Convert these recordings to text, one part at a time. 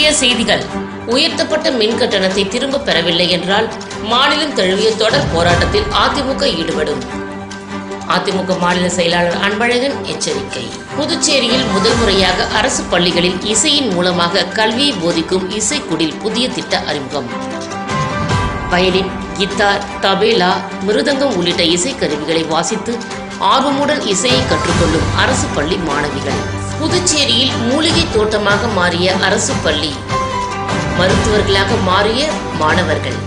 முக்கிய செய்திகள். உயர்த்தப்பட்ட மின் கட்டணத்தை திரும்ப பெறவில்லை என்றால் மாநிலம் தழுவிய தொடர் போராட்டத்தில் அதிமுக ஈடுபடும். அதிமுக மாநில செயலாளர் அன்பழகன் எச்சரிக்கை. புதுச்சேரியில் முதல் முறையாக அரசு பள்ளிகளில் இசையின் மூலமாக கல்வியை போதிக்கும் இசைக்குடில் புதிய திட்ட அறிமுகம். வயலின் கித்தார் தபேலா மிருதங்கம் உள்ளிட்ட இசைக்கருவிகளை வாசித்து ஆர்வமுடன் இசையை கற்றுக்கொள்ளும் அரசு பள்ளி மாணவிகள். புதுச்சேரியில் மூலிகை தோட்டமாக மாறிய அரசு பள்ளி. மருத்துவர்களாக மாறிய மாணவர்கள்.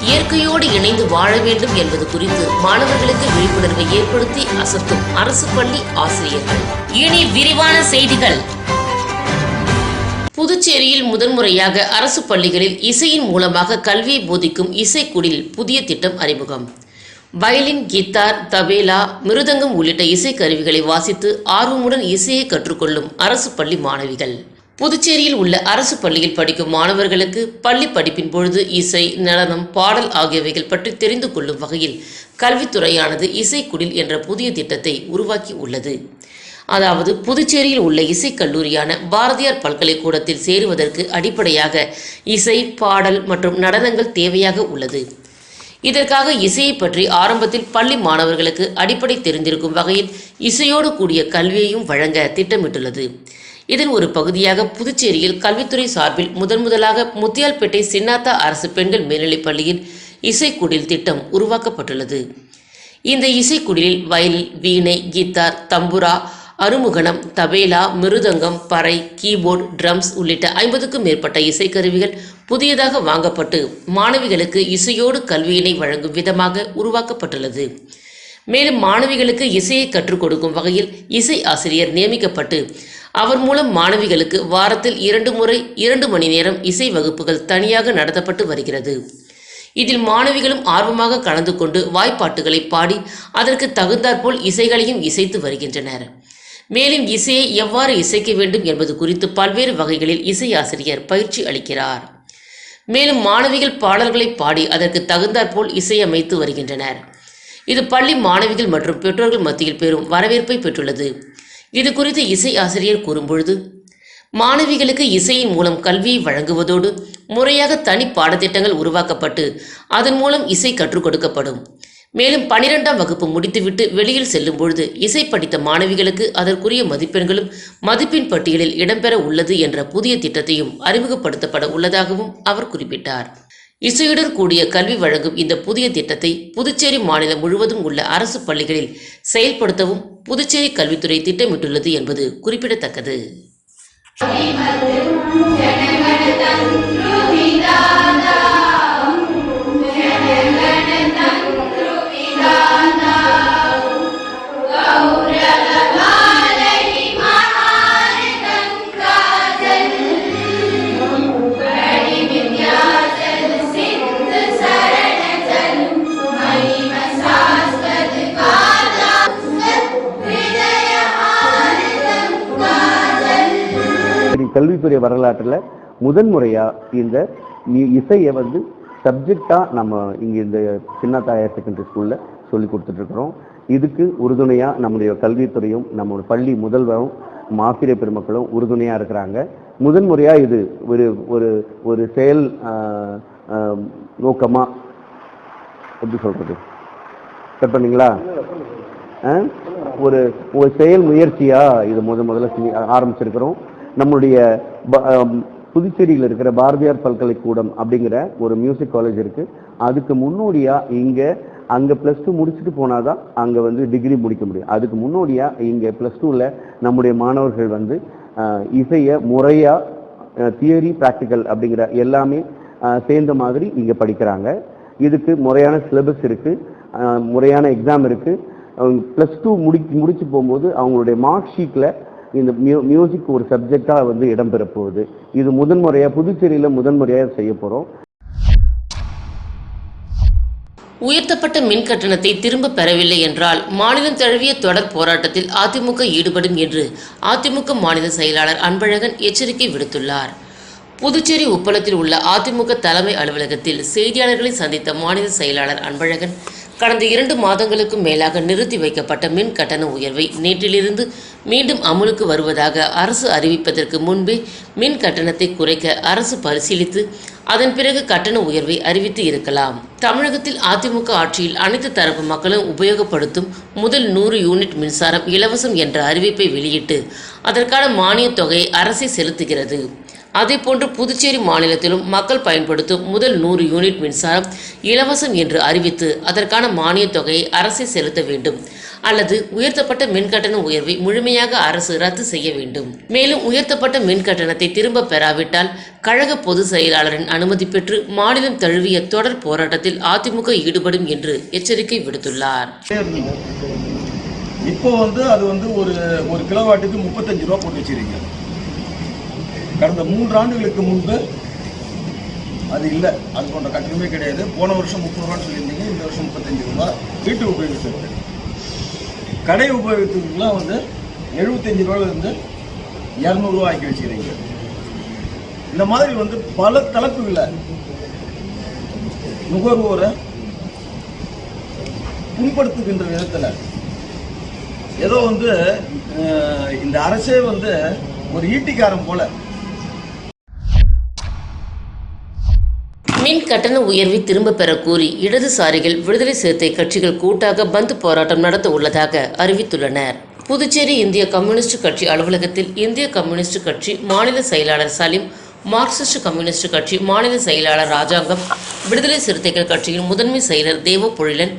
இயற்கையோடு இணைந்து வாழ வேண்டும் என்பது குறித்து மாணவர்களுக்கு விழிப்புணர்வை ஏற்படுத்தி அசத்தும் அரசு பள்ளி ஆசிரியர்கள். இனி விரிவான செய்திகள். புதுச்சேரியில் முதன்முறையாக அரசு பள்ளிகளில் இசையின் மூலமாக கல்வியை போதிக்கும் இசைக்குடில் புதிய திட்டம் அறிமுகம். வயலின் கித்தார் தபேலா மிருதங்கம் உள்ளிட்ட இசைக்கருவிகளை வாசித்து ஆர்வமுடன் இசையை கற்றுக்கொள்ளும் அரசு பள்ளி மாணவிகள். புதுச்சேரியில் உள்ள அரசு பள்ளியில் படிக்கும் மாணவர்களுக்கு பள்ளி படிப்பின் பொழுது இசை நடனம் பாடல் ஆகியவைகள் பற்றி தெரிந்து கொள்ளும் வகையில் கல்வித்துறையானது இசைக்குடில் என்ற புதிய திட்டத்தை உருவாக்கி உள்ளது. அதாவது புதுச்சேரியில் உள்ள இசைக்கல்லூரியான பாரதியார் பல்கலைக்கூடத்தில் சேருவதற்கு அடிப்படையாக இசை பாடல் மற்றும் நடனங்கள் தேவையாக உள்ளது. இதற்காக இசையை பற்றி ஆரம்பத்தில் பள்ளி மாணவர்களுக்கு அடிப்படை தெரிந்திருக்கும் வகையில் இசையோடு கூடிய கல்வியையும் வழங்க திட்டமிட்டுள்ளது. இதன் ஒரு பகுதியாக புதுச்சேரியில் கல்வித்துறை சார்பில் முதன் முதலாக முத்தியால்பேட்டை சின்னாத்தா அரசு பெண்கள் மேல்நிலைப் பள்ளியில் இசைக்குடில் திட்டம் உருவாக்கப்பட்டுள்ளது. இந்த இசைக்குடிலில் வயல் வீணை கீத்தார் தம்புரா அருமுகணம் தபேலா மிருதங்கம் பறை கீபோர்டு ட்ரம்ஸ் உள்ளிட்ட ஐம்பதுக்கும் மேற்பட்ட இசைக்கருவிகள் புதியதாக வாங்கப்பட்டு மாணவிகளுக்கு இசையோடு கல்வியினை வழங்கும் விதமாக உருவாக்கப்பட்டுள்ளது. மேலும் மாணவிகளுக்கு இசையை கற்றுக் கொடுக்கும் வகையில் இசை ஆசிரியர் நியமிக்கப்பட்டு அவர் மூலம் மாணவிகளுக்கு வாரத்தில் இரண்டு முறை இரண்டு மணி நேரம் இசை வகுப்புகள் தனியாக நடத்தப்பட்டு வருகிறது. இதில் மாணவிகளும் ஆர்வமாக கலந்து கொண்டு வாய்ப்பாட்டுகளை பாடி அதற்கு தகுந்தாற்போல் இசைகளையும் இசைத்து வருகின்றனர். மேலும் இசையை எவ்வாறு இசைக்க வேண்டும் என்பது குறித்து பல்வேறு வகைகளில் இசை ஆசிரியர் பயிற்சி அளிக்கிறார். மேலும் மாணவிகள் பாடல்களை பாடி அதற்கு தகுந்தாற்போல் இசையமைத்து வருகின்றனர். இது பள்ளி மாணவிகள் மற்றும் பெற்றோர்கள் மத்தியில் பெரும் வரவேற்பை பெற்றுள்ளது. இது குறித்து இசை ஆசிரியர் கூறும்பொழுது மாணவிகளுக்கு இசையின் மூலம் கல்வியை வழங்குவதோடு முறையாக தனி பாடத்திட்டங்கள் உருவாக்கப்பட்டு அதன் மூலம் இசை கற்றுக் கொடுக்கப்படும். மேலும் பனிரெண்டாம் வகுப்பு முடித்துவிட்டு வெளியில் செல்லும் பொழுது இசை படித்த மாணவிகளுக்கு அதற்குரிய மதிப்பெண்களும் மதிப்பெண் பட்டியலில் இடம்பெற உள்ளது என்ற புதிய திட்டத்தையும் அறிமுகப்படுத்தப்பட உள்ளதாகவும் அவர் குறிப்பிட்டார். இசையுடன் கூடிய கல்வி வழங்கும் இந்த புதிய திட்டத்தை புதுச்சேரி மாநிலம் முழுவதும் உள்ள அரசு பள்ளிகளில் செயல்படுத்தவும் புதுச்சேரி கல்வித்துறை திட்டமிட்டுள்ளது என்பது குறிப்பிடத்தக்கது. சரி, கல்வித்துறை வரலாற்றில் முதன்முறையாக இந்த இசையை வந்து சப்ஜெக்டாக நம்ம இங்கே இந்த சின்னத்தாயார் செகண்டரி ஸ்கூலில் சொல்லி கொடுத்துட்ருக்குறோம். இதுக்கு உறுதுணையாக நம்முடைய கல்வித்துறையும் நம்மளோட பள்ளி முதல்வரும் நம்ம பெருமக்களும் உறுதுணையாக இருக்கிறாங்க. முதன்முறையாக இது ஒரு ஒரு ஒரு செயல் நோக்கமாக எப்படி சொல்கிறது கட் பண்ணீங்களா? ஒரு ஒரு செயல் முயற்சியா இது முத முதல்ல ஆரம்பிச்சிருக்கிறோம். நம்மளுடைய புதுச்சேரியில் இருக்கிற பாரதியார் பல்கலைக்கூடம் அப்படிங்கிற ஒரு மியூசிக் காலேஜ் இருக்குது அதுக்கு முன்னோடியாக இங்கே அங்கே ப்ளஸ் டூ முடிச்சுட்டு போனாதான் அங்கே வந்து டிகிரி முடிக்க முடியும். அதுக்கு முன்னோடியாக இங்கே ப்ளஸ் டூவில் நம்முடைய மாணவர்கள் வந்து இசையை முறையாக தியரி ப்ராக்டிக்கல் அப்படிங்கிற எல்லாமே சேர்ந்த மாதிரி இங்கே படிக்கிறாங்க. இதுக்கு முறையான சிலபஸ் இருக்குது முறையான எக்ஸாம் இருக்குது ப்ளஸ் டூ முடி முடிச்சு போகும்போது அவங்களுடைய மார்க் ஷீட்டில் இந்த மியூ மியூசிக் ஒரு சப்ஜெக்டாக வந்து இடம்பெற போகுது இது முதன்முறையாக புதுச்சேரியில் முதன்முறையாக செய்ய போகிறோம் உயர்த்தப்பட்ட மின் கட்டணத்தை திரும்ப பெறவில்லை என்றால் மாநிலம் தழுவிய தொடர் போராட்டத்தில் அதிமுக ஈடுபடும் என்று அதிமுக மாநில செயலாளர் அன்பழகன் எச்சரிக்கை விடுத்துள்ளார். புதுச்சேரி உப்பளத்தில் உள்ள அதிமுக தலைமை அலுவலகத்தில் செய்தியாளர்களை சந்தித்த மாநில செயலாளர் அன்பழகன் கடந்த இரண்டு மாதங்களுக்கும் மேலாக நிறுத்தி வைக்கப்பட்ட மின் கட்டண உயர்வை நேற்றிலிருந்து மீண்டும் அமலுக்கு வருவதாக அரசு அறிவிப்பதற்கு முன்பே மின் கட்டணத்தை குறைக்க அரசு பரிசீலித்து அதன் பிறகு கட்டண உயர்வை அறிவித்து இருக்கலாம். தமிழகத்தில் அதிமுக ஆட்சியில் அனைத்து தரப்பு மக்களும் உபயோகப்படுத்தும் முதல் நூறு யூனிட் மின்சாரம் இலவசம் என்ற அறிவிப்பை வெளியிட்டு அதற்கான மானியத் தொகையை அரசே செலுத்துகிறது. அதேபோன்று புதுச்சேரி மாநிலத்திலும் மக்கள் பயன்படுத்தும் முதல் நூறு யூனிட் மின்சாரம் இலவசம் என்று அறிவித்து அதற்கான மானியத் தொகையை அரசே செலுத்த வேண்டும். அல்லது உயர்த்தப்பட்ட மின் கட்டண உயர்வை முழுமையாக அரசு ரத்து செய்ய வேண்டும். மேலும் உயர்த்தப்பட்ட மின் கட்டணத்தை திரும்ப பெறாவிட்டால் கழக பொதுச் செயலாளரின் அனுமதி பெற்று மாநிலம் தழுவிய தொடர் போராட்டத்தில் அதிமுக ஈடுபடும் என்று எச்சரிக்கை விடுத்துள்ளார். இப்போ வந்து அது வந்து ஒரு ஒரு கிலோவாட்டுக்கு முப்பத்தஞ்சு ரூபா போட்டு வச்சிருக்கீங்க. கடந்த மூன்று ஆண்டுகளுக்கு முன்பு அது இல்லை. அது போன்ற கட்டணமே கிடையாது. போன வருஷம் முப்பது ரூபான்னு சொல்லியிருந்தீங்க இந்த வருஷம் முப்பத்தஞ்சு ரூபா. வீட்டு உபயோகத்துக்கு கடை உபயோகத்துக்குலாம் வந்து எழுபத்தஞ்சு ரூபாயிலிருந்து இரநூறுவா ஆக்கி வச்சுக்கிறீங்க. இந்த மாதிரி வந்து பல தலைப்புகளை நுகர்வோரை புண்படுத்துகின்ற விதத்தில் ஏதோ வந்து இந்த அரசே வந்து ஒரு ஈட்டிக்காரன் போல மின் கட்டண உயர்வை திரும்ப பெற கோரி இடதுசாரிகள் விடுதலை சிறுத்தை கட்சிகள் கூட்டாக பந்த் போராட்டம் நடத்த உள்ளதாக அறிவித்துள்ளனர். புதுச்சேரி இந்திய கம்யூனிஸ்ட் கட்சி அலுவலகத்தில் இந்திய கம்யூனிஸ்ட் கட்சி மாநில செயலாளர் சலீம் மார்க்சிஸ்ட் கம்யூனிஸ்ட் கட்சி மாநில செயலாளர் ராஜாங்கம் விடுதலை சிறுத்தைகள் கட்சியின் முதன்மை செயலர் தேவ பொழிலன்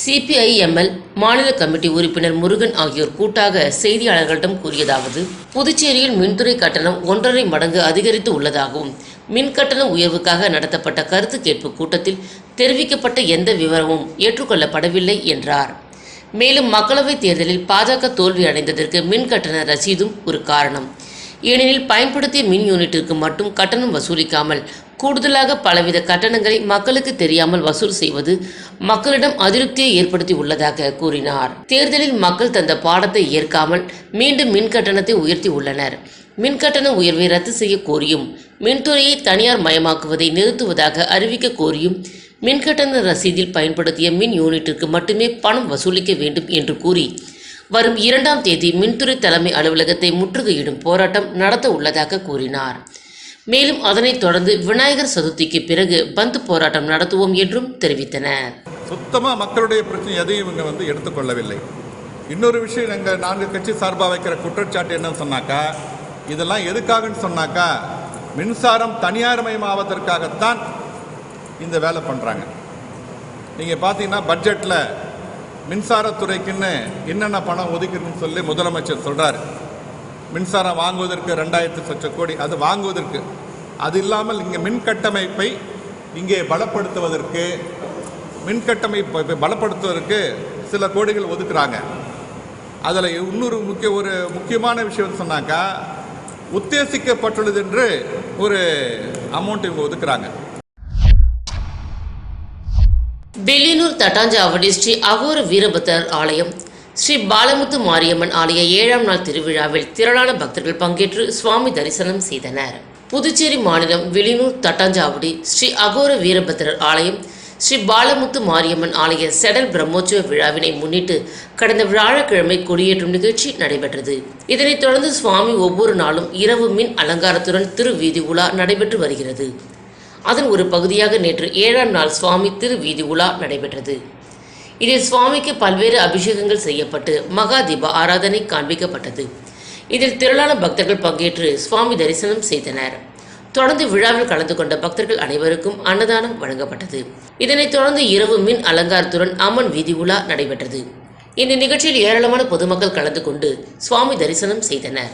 சிபிஐஎம்எல் மாநில கமிட்டி உறுப்பினர் முருகன் ஆகியோர் கூட்டாக செய்தியாளர்களிடம் கூறியதாவது புதுச்சேரியில் மின்துறை கட்டணம் ஒன்றரை மடங்கு அதிகரித்து உள்ளதாகவும் மின் கட்டண உயர்வுக்காக நடத்தப்பட்ட கருத்து கேட்பு கூட்டத்தில் தெரிவிக்கப்பட்ட எந்த விவரமும் ஏற்றுக்கொள்ளப்படவில்லை என்றார். மேலும் மக்களவைத் தேர்தலில் பாஜக தோல்வி அடைந்ததற்கு மின் கட்டண ரசீதும் ஒரு காரணம். ஏனெனில் பயன்படுத்திய மின் யூனிட்டிற்கு மட்டும் கட்டணம் வசூலிக்காமல் கூடுதலாக பலவித கட்டணங்களை மக்களுக்கு தெரியாமல் வசூல் செய்வது மக்களிடம் அதிருப்தியை ஏற்படுத்தி உள்ளதாக கூறினார். தேர்தலில் மக்கள் தந்த பாடத்தை ஏற்காமல் மீண்டும் மின் கட்டணத்தை உயர்த்தி உள்ளனர். மின் கட்டண உயர்வை ரத்து செய்ய கோரியும் மின்துறையை தனியார் மயமாக்குவதை நிறுத்துவதாக அறிவிக்க கோரியும் மின்கட்டண ரசீதில் பயன்படுத்திய மின் யூனிட்டிற்கு மட்டுமே பணம் வசூலிக்க வேண்டும் என்று கூறி வரும் இரண்டாம் தேதி மின்துறை தலைமை அலுவலகத்தை முற்றுகையிடும் போராட்டம் நடத்த உள்ளதாக கூறினார். மேலும் அதனைத் தொடர்ந்து விநாயகர் சதுர்த்திக்கு பிறகு பந்து போராட்டம் நடத்துவோம் என்றும் தெரிவித்தனர். சுத்தமாக மக்களுடைய பிரச்சனை எதையும் இவங்க வந்து எடுத்துக்கொள்ளவில்லை இன்னொரு விஷயம் எங்கள் நான்கு கட்சி சார்பாக வைக்கிற குற்றச்சாட்டு என்னன்னு சொன்னாக்கா இதெல்லாம் எதுக்காகன்னு சொன்னாக்கா மின்சாரம் தனியார்மயமாவதற்காகத்தான் இந்த வேலை பண்ணுறாங்க நீங்கள் பார்த்தீங்கன்னா பட்ஜெட்டில் மின்சாரத்துறைக்குன்னு என்னென்ன பணம் ஒதுக்கணும்னு சொல்லி முதலமைச்சர் சொல்கிறார் மின்சாரம் வாங்குவதற்கு ரெண்டாயிரத்து லட்சம் கோடி அது வாங்குவதற்கு. அது இல்லாமல் இங்கே மின் கட்டமைப்பை இங்கே பலப்படுத்துவதற்கு மின் கட்டமைப்பை பலப்படுத்துவதற்கு சில கோடிகள் ஒதுக்குறாங்க. அதில் இன்னொரு முக்கிய ஒரு முக்கியமான விஷயம் சொன்னாக்கா உத்தேசிக்கப்பட்டுள்ளது என்று ஒரு அமௌண்ட் இவங்க ஒதுக்குறாங்க. வெள்ளியனூர் தட்டாஞ்சாவடி ஸ்ரீ அகோர வீரபத்தர் ஆலயம் ஸ்ரீ பாலமுத்து மாரியம்மன் ஆலய ஏழாம் நாள் திருவிழாவில் திரளான பக்தர்கள் பங்கேற்று சுவாமி தரிசனம் செய்தனர். புதுச்சேரி மாநிலம் வெளியூர் தட்டாஞ்சாவடி ஸ்ரீ அகோர வீரபத்திரர் ஆலயம் ஸ்ரீ பாலமுத்து மாரியம்மன் ஆலய செடல் பிரம்மோற்சவ விழாவினை முன்னிட்டு கடந்த வியாழக்கிழமை கொடியேற்றும் நிகழ்ச்சி நடைபெற்றது. இதனைத் தொடர்ந்து சுவாமி ஒவ்வொரு நாளும் இரவு மின் அலங்காரத்துடன் திருவீதி உலா நடைபெற்று வருகிறது. அதன் ஒரு பகுதியாக நேற்று ஏழாம் நாள் சுவாமி திருவீதி உலா நடைபெற்றது. இதில் சுவாமிக்கு பல்வேறு அபிஷேகங்கள் செய்யப்பட்டு மகா தீப ஆராதனை காண்பிக்கப்பட்டது. இதில் திரளான பக்தர்கள் பங்கேற்று சுவாமி தரிசனம் செய்தனர். தொடர்ந்து விழாவில் கலந்து கொண்ட பக்தர்கள் அனைவருக்கும் அன்னதானம் வழங்கப்பட்டது. இதனைத் தொடர்ந்து இரவு மின் அலங்காரத்துடன் அம்மன் வீதி உலா நடைபெற்றது. இந்த நிகழ்ச்சியில் ஏராளமான பொதுமக்கள் கலந்து கொண்டு சுவாமி தரிசனம் செய்தனர்.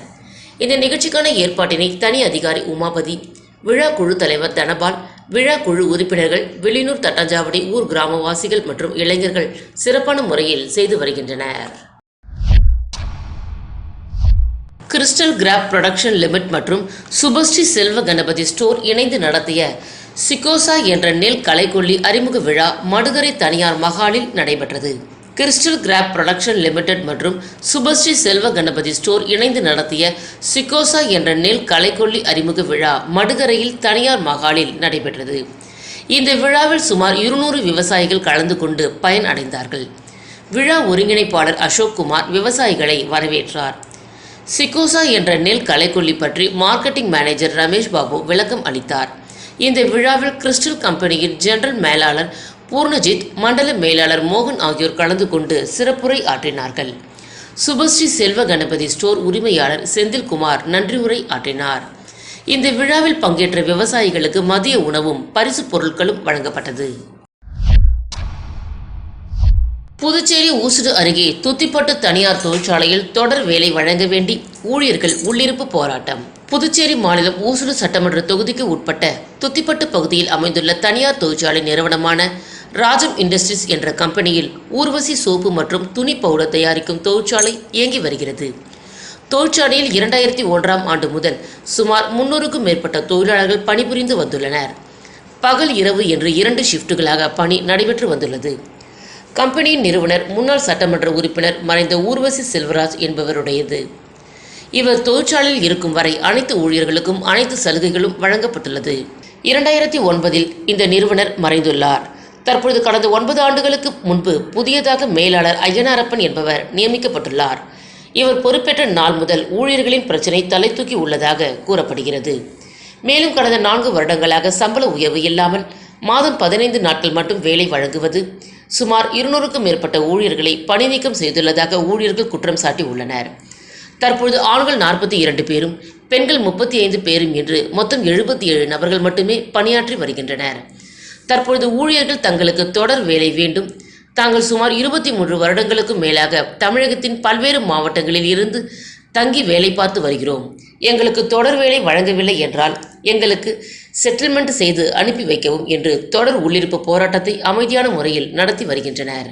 இந்த நிகழ்ச்சிக்கான ஏற்பாட்டினை தனி அதிகாரி உமாபதி விழா குழு தலைவர் தனபால் விழா குழு உறுப்பினர்கள் வெளியூர் தட்டாஞ்சாவடி ஊர் கிராமவாசிகள் மற்றும் இளைஞர்கள் சிறப்பான முறையில் செய்து வருகின்றனர். கிறிஸ்டல் கிராப் புரொடக்ஷன் லிமிட் மற்றும் சுபஸ்ரீ செல்வ கணபதி ஸ்டோர் இணைந்து நடத்திய சிக்கோசா என்ற நெல் கலைக்கொல்லி அறிமுக விழா மடுகரை தனியார் மகாலில் நடைபெற்றது. கிறிஸ்டல் கிராப் ப்ரொடக்ஷன் லிமிடெட் மற்றும் சுபஸ்ரீ செல்வ கணபதி ஸ்டோர் இணைந்து நடத்திய சிக்கோசா என்ற நெல் கலைக்கொல்லி அறிமுக விழா மடுகரையில் தனியார் மகாலில் நடைபெற்றது. இந்த விழாவில் சுமார் இருநூறு விவசாயிகள் கலந்து கொண்டு பயன் அடைந்தார்கள் விழா ஒருங்கிணைப்பாளர் அசோக் குமார் விவசாயிகளை வரவேற்றார். சிக்கோசா என்ற நெல் கலைக்கொல்லி பற்றி மார்க்கெட்டிங் மேனேஜர் ரமேஷ் பாபு விளக்கம் அளித்தார். இந்த விழாவில் கிறிஸ்டல் கம்பெனியின் ஜெனரல் மேலாளர் பூர்ணஜித் மண்டல மேலாளர் மோகன் ஆகியோர் கலந்து கொண்டு சிறப்புரை ஆற்றினார்கள். சுபஸ்ரீ செல்வ கணபதி ஸ்டோர் உரிமையாளர் செந்தில்குமார் நன்றி உரை ஆற்றினார். இந்த விழாவில் பங்கேற்ற விவசாயிகளுக்கு மதிய உணவும் பரிசுப் பொருட்களும் வழங்கப்பட்டது. புதுச்சேரி ஊசுடு அருகே துத்திப்பட்டு தனியார் தொழிற்சாலையில் தொடர் வேலை வழங்க வேண்டி ஊழியர்கள் உள்ளிருப்பு போராட்டம். புதுச்சேரி மாநிலம் ஊசுடு சட்டமன்ற தொகுதிக்கு உட்பட்ட துத்திப்பட்டு பகுதியில் அமைந்துள்ள தனியார் தொழிற்சாலை நிறுவனமான ராஜம் இண்டஸ்ட்ரீஸ் என்ற கம்பெனியில் ஊர்வசி சோப்பு மற்றும் துணி பவுடர் தயாரிக்கும் தொழிற்சாலை இயங்கி வருகிறது. தொழிற்சாலையில் இரண்டாயிரத்தி ஒன்றாம் ஆண்டு முதல் சுமார் முன்னூறுக்கும் மேற்பட்ட தொழிலாளர்கள் பணிபுரிந்து வந்துள்ளனர். பகல் இரவு என்று இரண்டு ஷிஃப்ட்டுகளாக பணி நடைபெற்று வந்துள்ளது. கம்பெனியின் நிறுவனர் முன்னாள் சட்டமன்ற உறுப்பினர் மறைந்த ஊர்வசி செல்வராஜ் என்பவருடையது. இவர் தொழிற்சாலையில் இருக்கும் வரை அனைத்து ஊழியர்களுக்கும் அனைத்து சலுகைகளும் வழங்கப்பட்டுள்ளது. இரண்டாயிரத்தி ஒன்பதில் இந்த நிறுவனர் மறைந்துள்ளார். தற்பொழுது கடந்த ஒன்பது ஆண்டுகளுக்கு முன்பு புதியதாக மேலாளர் ஐயனாரப்பன் என்பவர் நியமிக்கப்பட்டுள்ளார். இவர் பொறுப்பேற்ற நாள் முதல் ஊழியர்களின் பிரச்சினை தலை தூக்கி உள்ளதாக கூறப்படுகிறது. மேலும் கடந்த நான்கு வருடங்களாக சம்பள உயர்வு இல்லாமல் மாதம் பதினைந்து நாட்கள் மட்டும் வேலை வழங்குவது சுமார் இருநூறுக்கும் மேற்பட்ட ஊழியர்களை பணி நீக்கம் செய்துள்ளதாக ஊழியர்கள் குற்றம் சாட்டி உள்ளனர் தற்பொழுது ஆண்கள் நாற்பத்தி இரண்டு பேரும் பெண்கள் முப்பத்தி ஐந்து பேரும் என்று மொத்தம் எழுபத்தி ஏழு நபர்கள் மட்டுமே பணியாற்றி வருகின்றனர். தற்பொழுது ஊழியர்கள் தங்களுக்கு தொடர் வேலை வேண்டும். தாங்கள் சுமார் இருபத்தி மூன்று வருடங்களுக்கும் மேலாக தமிழகத்தின் பல்வேறு மாவட்டங்களில் இருந்து தங்கி வேலை பார்த்து வருகிறோம். எங்களுக்கு தொடர் வேலை வழங்கவில்லை என்றால் எங்களுக்கு செட்டில்மெண்ட் செய்து அனுப்பி வைக்கவும் என்று தொடர் உள்ளிருப்பு போராட்டத்தை அமைதியான முறையில் நடத்தி வருகின்றனர்.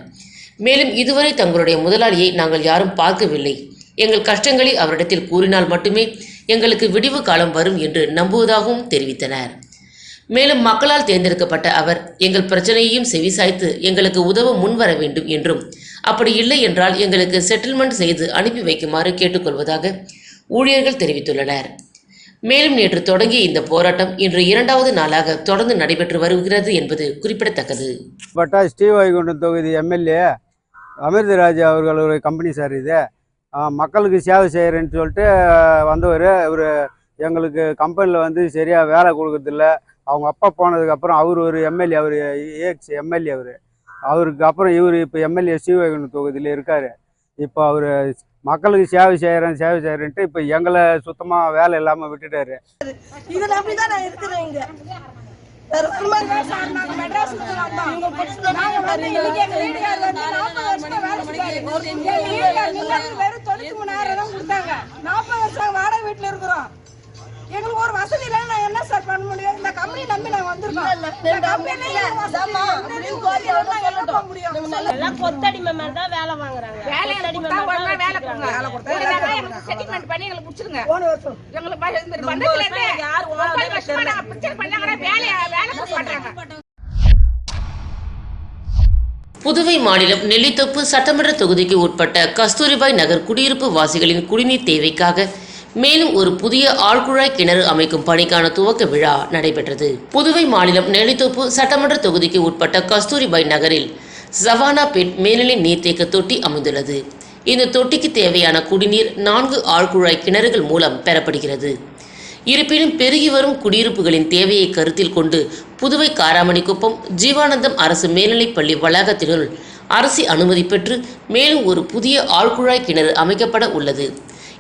மேலும் இதுவரை தங்களுடைய முதலாளியை நாங்கள் யாரும் பார்க்கவில்லை. எங்கள் கஷ்டங்களை அவரிடத்தில் கூறினால் மட்டுமே எங்களுக்கு விடிவு காலம் வரும் என்று நம்புவதாகவும் தெரிவித்தனர். மேலும் மக்களால் தேர்ந்தெடுக்கப்பட்ட அவர் எங்கள் பிரச்சனையையும் செவிசாய்த்து எங்களுக்கு உதவ முன்வர வேண்டும் என்றும். அப்படி இல்லை என்றால் எங்களுக்கு செட்டில்மெண்ட் செய்து அனுப்பி வைக்குமாறு கேட்டுக்கொள்வதாக ஊழியர்கள் தெரிவித்துள்ளனர். மேலும் நேற்று தொடங்கிய இந்த போராட்டம் இன்று இரண்டாவது நாளாக தொடர்ந்து நடைபெற்று வருகிறது என்பது குறிப்பிடத்தக்கது. பட்டா ஸ்ரீவைகுண்டம் தொகுதி எம்எல்ஏ அமிர்தராஜ் அவர்களுடைய கம்பெனி சார் இது. மக்களுக்கு சேவை செய்கிறேன்னு சொல்லிட்டு வந்தவர். இவர் எங்களுக்கு கம்பெனியில் வந்து சரியாக வேலை கொடுக்கறதில்ல. அவங்க அப்பா போனதுக்கப்புறம் அவர் ஒரு எம்எல்ஏ அவர் ஏஎக்ஸ் எம்எல்ஏ அவர். அவருக்கு அப்புறம் இவர் இப்போ எம்எல்ஏ சீவகன் தொகுதியில் இருக்கார். இப்போ அவர் மக்களுக்கு சேவை செய்கிறேன் சேவை செய்கிறேன்ட்டு இப்போ எங்களை சுத்தமாக வேலை இல்லாமல் விட்டுட்டாரு. இதை நம்பிதான் நான் இருக்கிறேன் இங்க. வேற ஒண்ணுமே இல்ல. நாங்க வந்து இன்னைக்கு எங்க வீட்டுக்காரர் வந்து 40 வருஷமா வேலை செஞ்சாரு. எங்க வீட்டுக்காரர் நின்னதுக்கு வெறும் 93,000 தான் கொடுத்தாங்க. 40 வருஷம் வாடகை வீட்டுல இருக்கிறோம். எங்களுக்கு ஒரு வசதி இல்லைன்னா நான் என்ன சார் பண்ண முடியும்? இந்த கம்பெனி நம்பி நாங்க வந்திருக்கோம். பண்ண முடியும். எல்லாம் கொத்தடிமை மாதிரி தான் வேலை வாங்குறாங்க. கொத்தடிமை மாதிரி தான் வச்சிருக்காங்க. செட்டில்மெண்ட் பண்ணி எங்களுக்கு வருஷம். எங்களுக்கு பண்ணாங்கன்னா வேலைய வேலை புதுவை மாநிலம் நெல்லித்தோப்பு சட்டமன்ற தொகுதிக்கு உட்பட்ட கஸ்தூரிபாய் நகர் குடியிருப்பு வாசிகளின் குடிநீர் தேவைக்காக மேலும் ஒரு புதிய ஆழ்குழாய் கிணறு அமைக்கும் பணிக்கான துவக்க விழா நடைபெற்றது. புதுவை மாநிலம் நெல்லித்தோப்பு சட்டமன்ற தொகுதிக்கு உட்பட்ட கஸ்தூரிபாய் நகரில் சவானாபேட் மேல்நிலை நீர்த்தேக்க தொட்டி அமைந்துள்ளது. இந்த தொட்டிக்கு தேவையான குடிநீர் நான்கு ஆழ்குழாய் கிணறுகள் மூலம் பெறப்படுகிறது. இருப்பினும் பெருகி வரும் குடியிருப்புகளின் தேவையை கருத்தில் கொண்டு புதுவை காராமணிக்குப்பம் ஜீவானந்தம் அரசு மேல்நிலைப்பள்ளி வளாகத்தினுள் அரசு அனுமதி பெற்று மேலும் ஒரு புதிய ஆழ்குழாய் கிணறு அமைக்கப்பட உள்ளது.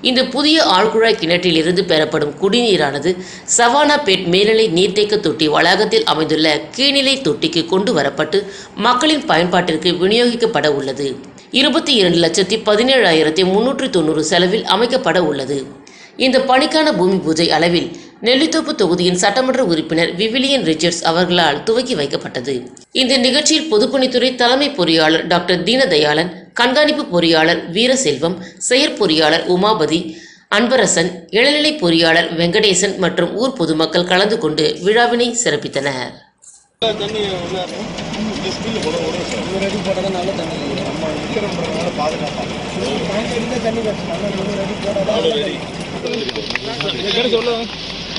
இந்த புதிய ஆழ்குழாய் கிணற்றிலிருந்து பெறப்படும் குடிநீரானது சவானாபேட் மேல்நிலை நீர்த்தேக்க தொட்டி வளாகத்தில் அமைந்துள்ள கீழ்நிலை தொட்டிக்கு கொண்டு வரப்பட்டு மக்களின் பயன்பாட்டிற்கு விநியோகிக்கப்பட உள்ளது. இருபத்தி இரண்டு லட்சத்தி பதினேழாயிரத்தி முன்னூற்றி தொண்ணூறு செலவில் அமைக்கப்பட உள்ளது. இந்த பணிக்கான பூமி பூஜை அளவில் நெல்லித்தோப்பு தொகுதியின் சட்டமன்ற உறுப்பினர் விவிலியன் ரிச்சர்ட்ஸ் அவர்களால் துவக்கி வைக்கப்பட்டது. இந்த நிகழ்ச்சியில் பொதுப்பணித்துறை தலைமை பொறியாளர் டாக்டர் தீனதயாளன் கண்காணிப்பு பொறியாளர் வீரசெல்வம் செயற்பொறியாளர் உமாபதி அன்பரசன் இளநிலை பொறியாளர் வெங்கடேசன் மற்றும் ஊர் பொதுமக்கள் கலந்து கொண்டு விழாவினை சிறப்பித்தனர்.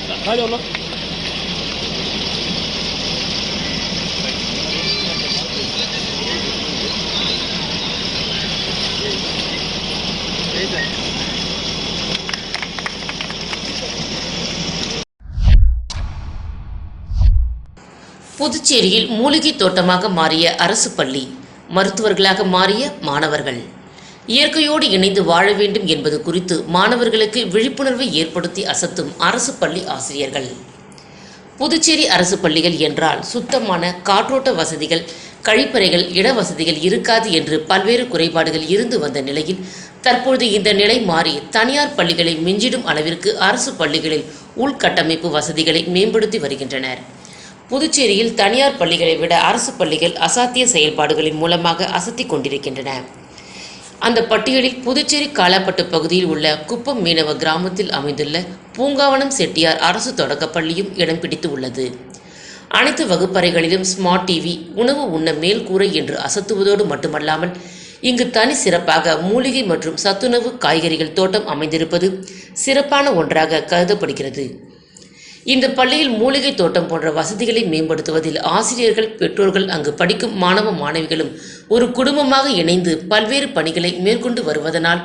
Hadi oğlum. புதுச்சேரியில் மூலிகை தோட்டமாக மாறிய அரசு பள்ளி மருத்துவர்களாக மாறிய மாணவர்கள் இயற்கையோடு இணைந்து வாழ வேண்டும் என்பது குறித்து மாணவர்களுக்கு விழிப்புணர்வை ஏற்படுத்தி அசத்தும் அரசு பள்ளி ஆசிரியர்கள். புதுச்சேரி அரசு பள்ளிகள் என்றால் சுத்தமான காற்றோட்ட வசதிகள் கழிப்பறைகள் இட வசதிகள் இருக்காது என்று பல்வேறு குறைபாடுகள் இருந்து வந்த நிலையில் தற்பொழுது இந்த நிலை மாறி தனியார் பள்ளிகளை மிஞ்சிடும் அளவிற்கு அரசு பள்ளிகளில் உள்கட்டமைப்பு வசதிகளை மேம்படுத்தி வருகின்றனர். புதுச்சேரியில் தனியார் பள்ளிகளை விட அரசு பள்ளிகள் அசாத்திய செயல்பாடுகளின் மூலமாக அசத்திக் கொண்டிருக்கின்றன. அந்த பட்டியலில் புதுச்சேரி காலாப்பட்டு பகுதியில் உள்ள குப்பம் மீனவ கிராமத்தில் அமைந்துள்ள பூங்காவனம் செட்டியார் அரசு தொடக்கப் பள்ளியும் இடம் பிடித்து உள்ளது. அனைத்து வகுப்பறைகளிலும் ஸ்மார்ட் டிவி உணவு உண்ண மேல் கூரை என்று அசத்துவதோடு மட்டுமல்லாமல் இங்கு தனி சிறப்பாக மூலிகை மற்றும் சத்துணவு காய்கறிகள் தோட்டம் அமைந்திருப்பது சிறப்பான ஒன்றாக கருதப்படுகிறது. இந்த பள்ளியில் மூலிகை தோட்டம் போன்ற வசதிகளை மேம்படுத்துவதில் ஆசிரியர்கள் பெற்றோர்கள் அங்கு படிக்கும் மாணவ மாணவிகளும் ஒரு குடும்பமாக இணைந்து பல்வேறு பணிகளை மேற்கொண்டு வருவதனால்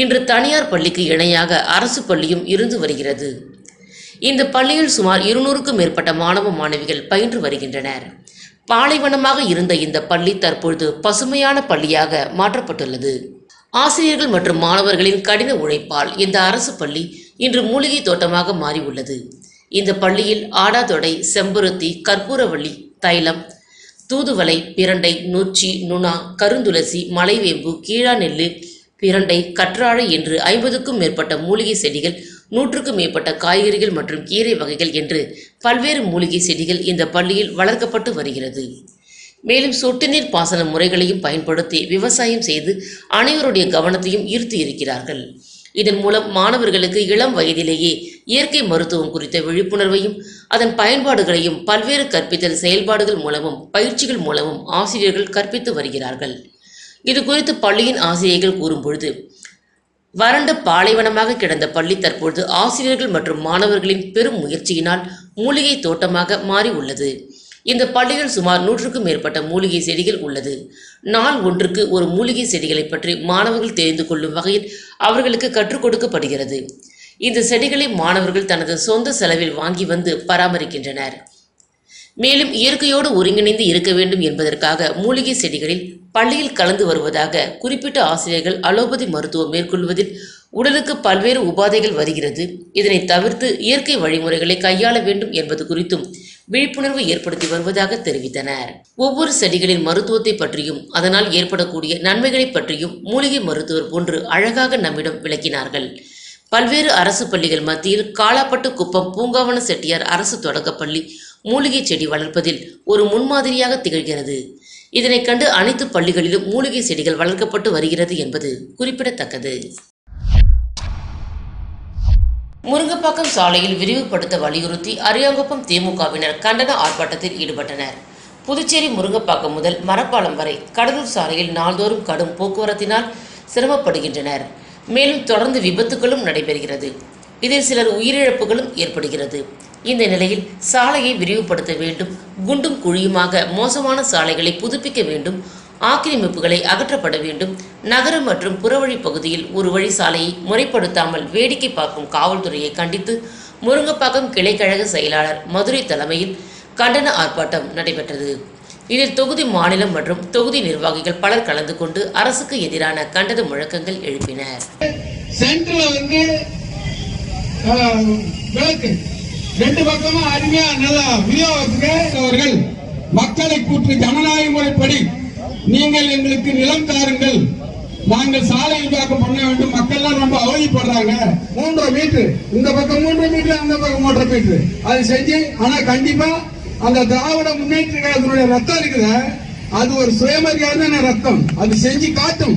இன்று தனியார் பள்ளிக்கு இணையாக அரசு பள்ளியும் இருந்து வருகிறது. இந்த பள்ளியில் சுமார் இருநூறுக்கும் மேற்பட்ட மாணவ மாணவிகள் பயின்று வருகின்றனர். பாலைவனமாக இருந்த இந்த பள்ளி தற்பொழுது பசுமையான பள்ளியாக மாற்றப்பட்டுள்ளது. ஆசிரியர்கள் மற்றும் மாணவர்களின் கடின உழைப்பால் இந்த அரசு பள்ளி இன்று மூலிகை தோட்டமாக மாறியுள்ளது. இந்த பள்ளியில் ஆடாதொடை செம்பருத்தி கற்பூரவள்ளி தைலம் தூதுவளை பிரண்டை நொச்சி நுணா கருந்துளசி மலைவேம்பு கீழாநெல்லு பிரண்டை கற்றாழை என்று ஐம்பதுக்கும் மேற்பட்ட மூலிகை செடிகள் நூற்றுக்கும் மேற்பட்ட காய்கறிகள் மற்றும் கீரை வகைகள் என்று பல்வேறு மூலிகை செடிகள் இந்த பள்ளியில் வளர்க்கப்பட்டு வருகிறது. மேலும் சொட்டு நீர் பாசன முறைகளையும் பயன்படுத்தி விவசாயம் செய்து அனைவருடைய கவனத்தையும் ஈர்த்து இருக்கிறார்கள். இதன் மூலம் மாணவர்களுக்கு இளம் வயதிலேயே இயற்கை மருத்துவம் குறித்த விழிப்புணர்வையும் அதன் பயன்பாடுகளையும் பல்வேறு கற்பித்தல் செயல்பாடுகள் மூலமும் பயிற்சிகள் மூலமும் ஆசிரியர்கள் கற்பித்து வருகிறார்கள். இது குறித்து பள்ளியின் ஆசிரியர்கள் கூறும்பொழுது வறண்ட பாலைவனமாக கிடந்த பள்ளி தற்பொழுது ஆசிரியர்கள் மற்றும் மாணவர்களின் பெரும் முயற்சியினால் மூலிகை தோட்டமாக மாறி உள்ளது இந்த பள்ளியில் சுமார் நூற்றுக்கும் மேற்பட்ட மூலிகை செடிகள் உள்ளது. நாள் ஒன்றுக்கு ஒரு மூலிகை செடிகளை பற்றி மாணவர்கள் தெரிந்து கொள்ளும் வகையில் அவர்களுக்கு கற்றுக் கொடுக்கப்படுகிறது. இந்த செடிகளை மாணவர்கள் தனது சொந்த செலவில் வாங்கி வந்து பராமரிக்கின்றனர். மேலும் இயற்கையோடு ஒருங்கிணைந்து இருக்க வேண்டும் என்பதற்காக மூலிகை செடிகளில் பள்ளியில் கலந்து வருவதாக குறிப்பிட்ட ஆசிரியர்கள் அலோபதி மருத்துவம் மேற்கொள்வதில் உடலுக்கு பல்வேறு உபாதைகள் வருகிறது. இதனை தவிர்த்து இயற்கை வழிமுறைகளை கையாள வேண்டும் என்பது குறித்தும் விழிப்புணர்வு ஏற்படுத்தி வருவதாக தெரிவித்தனர். ஒவ்வொரு செடிகளின் மருத்துவத்தை பற்றியும் அதனால் ஏற்படக்கூடிய நன்மைகளை பற்றியும் மூலிகை மருத்துவர் போன்று அழகாக நம்மிடம் விளக்கினார்கள். பல்வேறு அரசு பள்ளிகள் மத்தியில் காலாப்பட்டு குப்பம் பூங்காவன செட்டியார் அரசு தொடக்கப்பள்ளி மூலிகை செடி வளர்ப்பதில் ஒரு முன்மாதிரியாக திகழ்கிறது. இதனைக் கண்டு அனைத்து பள்ளிகளிலும் மூலிகை செடிகள் வளர்க்கப்பட்டு வருகிறது என்பது குறிப்பிடத்தக்கது. முருங்கப்பாக்கம் சாலையில் விரிவுபடுத்த வலியுறுத்தி அரியாங்குப்பம் திமுகவினர் கண்டன ஆர்ப்பாட்டத்தில் ஈடுபட்டனர். புதுச்சேரி முருங்கப்பாக்கம் முதல் மரப்பாலம் வரை கடலூர் சாலையில் நாள்தோறும் கடும் போக்குவரத்தினால் சிரமப்படுகின்றனர். மேலும் தொடர்ந்து விபத்துகளும் நடைபெறுகிறது. இதில் சிலர் உயிரிழப்புகளும் ஏற்படுகிறது. இந்த நிலையில் சாலையை விரிவுபடுத்த வேண்டும் குண்டும் குழியுமாக மோசமான சாலைகளை புதுப்பிக்க வேண்டும் ஆக்கிரமிப்புகளை அகற்றப்பட வேண்டும். நகரம் மற்றும் புறவழி பகுதியில் ஒரு வழி சாலையை முறைப்படுத்தாமல் வேடிக்கை பார்க்கும் காவல்துறையை கண்டித்து முருங்கப்பாக்கம் கிளைக்கழக செயலாளர் மதுரை தலைமையில் கண்டன ஆர்ப்பாட்டம் நடைபெற்றது. இதில் தொகுதி மாநிலம் மற்றும் தொகுதி நிர்வாகிகள் பலர் கலந்து கொண்டு அரசுக்கு எதிரான கண்டன முழக்கங்கள் எழுப்பினர். ரெண்டு பக்கமும் அருமையா நல்லா விநியோகத்துக்கு அவர்கள் மக்களை கூட்டு ஜனநாயக முறைப்படி நீங்கள் எங்களுக்கு நிலம் தாருங்கள். நாங்கள் சாலை விரிவாக்கம் பண்ண வேண்டும். மக்கள்லாம் ரொம்ப அவதிப்படுறாங்க. மூன்றரை மீட்டர் இந்த பக்கம் மூன்றரை மீட்டர் அந்த பக்கம் மூன்றரை மீட்டர் அது செஞ்சு ஆனா கண்டிப்பா அந்த திராவிட முன்னேற்ற கழகத்தினுடைய ரத்தம் இருக்குது அது ஒரு சுயமரியாதான ரத்தம். அது செஞ்சு காட்டும்.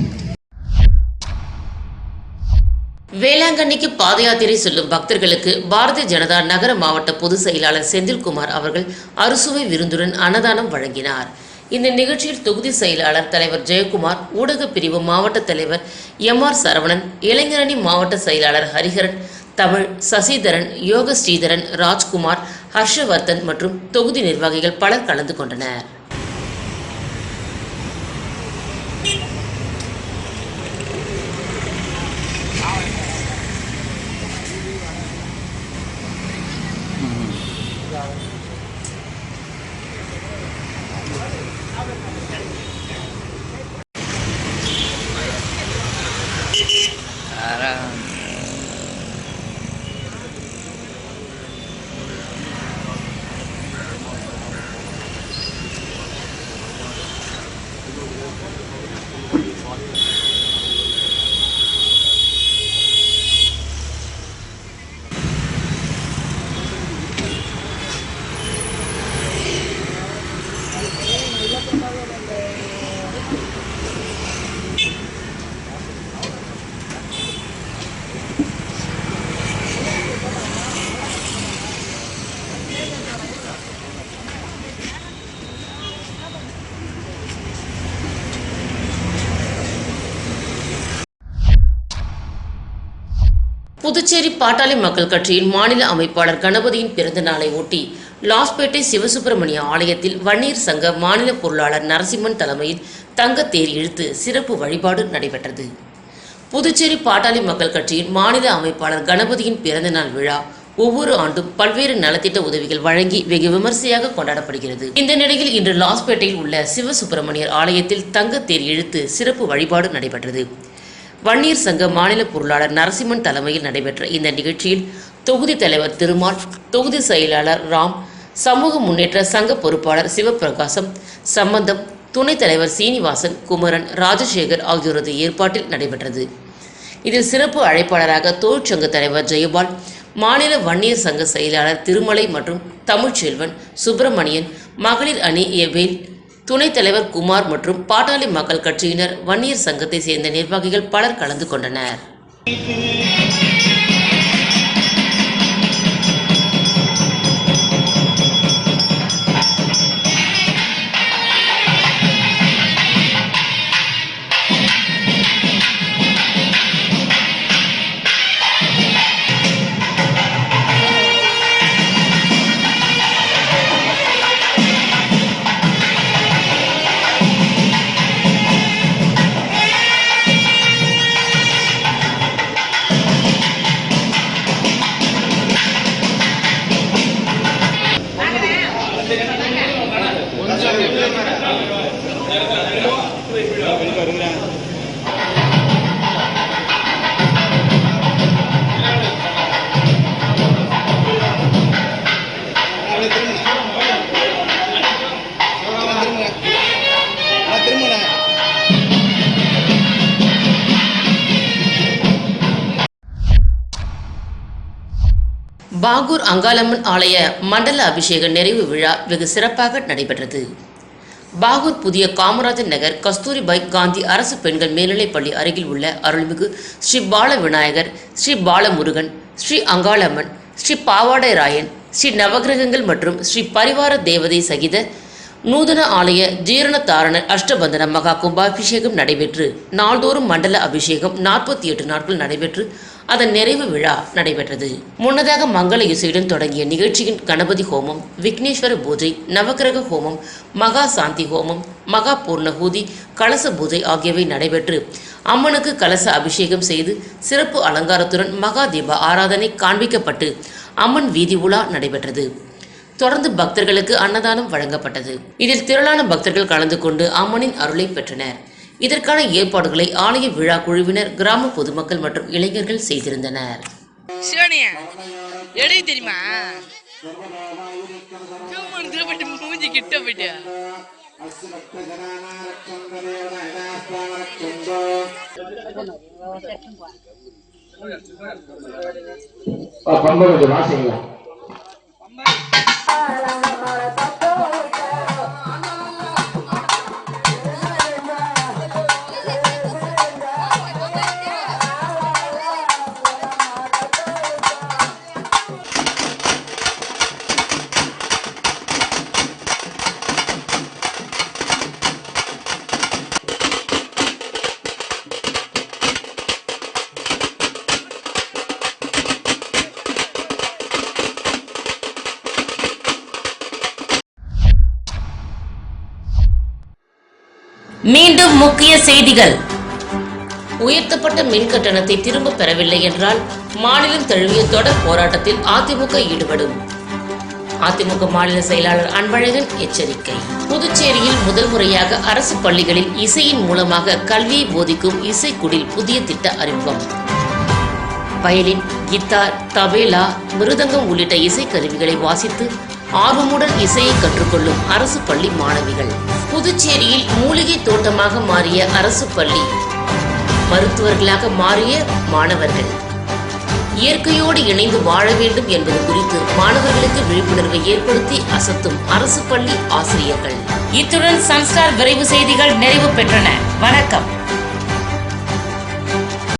வேளாங்கண்ணிக்கு பாத யாத்திரை செல்லும் பக்தர்களுக்கு பாரதிய ஜனதா நகர மாவட்ட பொதுச் செயலாளர் செந்தில்குமார் அவர்கள் அறுசுவை விருந்துடன் அன்னதானம் வழங்கினார். இந்த நிகழ்ச்சியில் தொகுதி செயலாளர் தலைவர் ஜெயக்குமார் ஊடகப் பிரிவு மாவட்ட தலைவர் எம் ஆர் சரவணன் இளைஞரணி மாவட்ட செயலாளர் ஹரிஹரன் தமிழ் சசிதரன் யோக ஸ்ரீதரன் ராஜ்குமார் ஹர்ஷவர்தன் மற்றும் தொகுதி நிர்வாகிகள் பலர் கலந்து கொண்டனர். புதுச்சேரி பாட்டாளி மக்கள் கட்சியின் மாநில அமைப்பாளர் கணபதியின் பிறந்த நாளை ஒட்டி லாஸ்பேட்டை சிவசுப்பிரமணிய ஆலயத்தில் வன்னியர் சங்க மாநில பொருளாளர் நரசிம்மன் தலைமையில் தங்கத்தேர் இழுத்து சிறப்பு வழிபாடு நடைபெற்றது. புதுச்சேரி பாட்டாளி மக்கள் கட்சியின் மாநில அமைப்பாளர் கணபதியின் பிறந்த நாள் விழா ஒவ்வொரு ஆண்டும் பல்வேறு நலத்திட்ட உதவிகள் வழங்கி வெகு விமர்சையாக கொண்டாடப்படுகிறது. இந்த நிலையில் இன்று லாஸ்பேட்டையில் உள்ள சிவசுப்பிரமணியர் ஆலயத்தில் தங்கத்தேர் இழுத்து சிறப்பு வழிபாடு நடைபெற்றது. வன்னியர் சங்க மாநில பொருளாளர் நரசிம்மன் தலைமையில் நடைபெற்ற இந்த நிகழ்ச்சியில் தொகுதி தலைவர் திருமால் தொகுதி செயலாளர் ராம் சமூக முன்னேற்ற சங்க பொறுப்பாளர் சிவபிரகாசம் சம்பந்தம் துணைத் தலைவர் சீனிவாசன் குமரன் ராஜசேகர் ஆகியோரது ஏற்பாட்டில் நடைபெற்றது. இதில் சிறப்பு அழைப்பாளராக தொழிற்சங்க தலைவர் ஜெயபால் மாநில வன்னியர் சங்க செயலாளர் திருமலை மற்றும் தமிழ்ச்செல்வன் சுப்பிரமணியன் மகளிர் அணி எவேல் துணைத் தலைவர் குமார் மற்றும் பாட்டாளி மக்கள் கட்சியினர் வன்னியர் சங்கத்தை சேர்ந்த நிர்வாகிகள் பலர் கலந்து கொண்டனர். பாகூர் அங்காளம்மன் ஆலய மண்டல அபிஷேக நிறைவு விழா வெகு சிறப்பாக நடைபெற்றது. பாகூர் புதிய காமராஜர் நகர் கஸ்தூரிபாய் காந்தி அரசு பெண்கள் மேல்நிலைப்பள்ளி அருகில் உள்ள அருள்மிகு ஸ்ரீ பால விநாயகர் ஸ்ரீ பாலமுருகன் ஸ்ரீ அங்காளம்மன் ஸ்ரீ பாவாடை ராயன் ஸ்ரீ நவகிரகங்கள் மற்றும் ஸ்ரீ பரிவார தேவதை சகித நூதன ஆலய ஜீரணத்தாரண அஷ்டபந்தன மகா கும்பாபிஷேகம் நடைபெற்று நாள்தோறும் மண்டல அபிஷேகம் நாற்பத்தி எட்டு நாட்கள் நடைபெற்று அதன் நிறைவு விழா நடைபெற்றது. முன்னதாக மங்கள இசையுடன் தொடங்கிய நிகழ்ச்சியின் கணபதி ஹோமம் விக்னேஸ்வர பூஜை நவக்கிரக ஹோமம் மகா சாந்தி ஹோமம் மகா பூர்ணஹூதி கலச பூஜை ஆகியவை நடைபெற்று அம்மனுக்கு கலச அபிஷேகம் செய்து சிறப்பு அலங்காரத்துடன் மகா தீப ஆராதனை காண்பிக்கப்பட்டு அம்மன் வீதி உலா நடைபெற்றது. தொடர்ந்து பக்தர்களுக்கு அன்னதானம் வழங்கப்பட்டது. இதில் திரளான பக்தர்கள் கலந்து கொண்டு அம்மனின் அருளை பெற்றனர். இதற்கான ஏற்பாடுகளை ஆலய விழா குழுவினர் கிராம பொதுமக்கள் மற்றும் இளைஞர்கள் செய்திருந்தனர். சிவனிய தெரியுமா? மூஞ்சி கிட்ட கொஞ்சம் வாசிங்களா மீண்டும் முக்கிய செய்திகள். உயர்த்தப்பட்ட மின் கட்டணத்தை திரும்ப பெறவில்லை என்றால் மாநிலம் தழுவிய தொடர் போராட்டத்தில் அதிமுக ஈடுபடும். அதிமுக மாநில செயலாளர் அன்பழகன் எச்சரிக்கை. புதுச்சேரியில் முதல் முறையாக அரசு பள்ளிகளில் இசையின் மூலமாக கல்வியை போதிக்கும் இசைக்குடில் புதிய திட்ட அறிமுகம். வயலின் கித்தார் தபேலா மிருதங்கம் உள்ளிட்ட இசைக்கருவிகளை வாசித்து ஆர்வமுடன் இசையை கற்றுக்கொள்ளும் அரசு பள்ளி மாணவிகள். புதுச்சேரியில் மூலிகை தோட்டமாக மாறிய அரசு பள்ளி. மருத்துவர்களாக மாறிய மாணவர்கள். இயற்கையோடு இணைந்து வாழ வேண்டும் என்பது குறித்து மாணவர்களுக்கு விழிப்புணர்வை ஏற்படுத்தி அசத்தும் அரசு பள்ளி ஆசிரியர்கள். இத்துடன் சன்ஸ்டார் விரைவு செய்திகள் நிறைவு பெற்றன. வணக்கம்.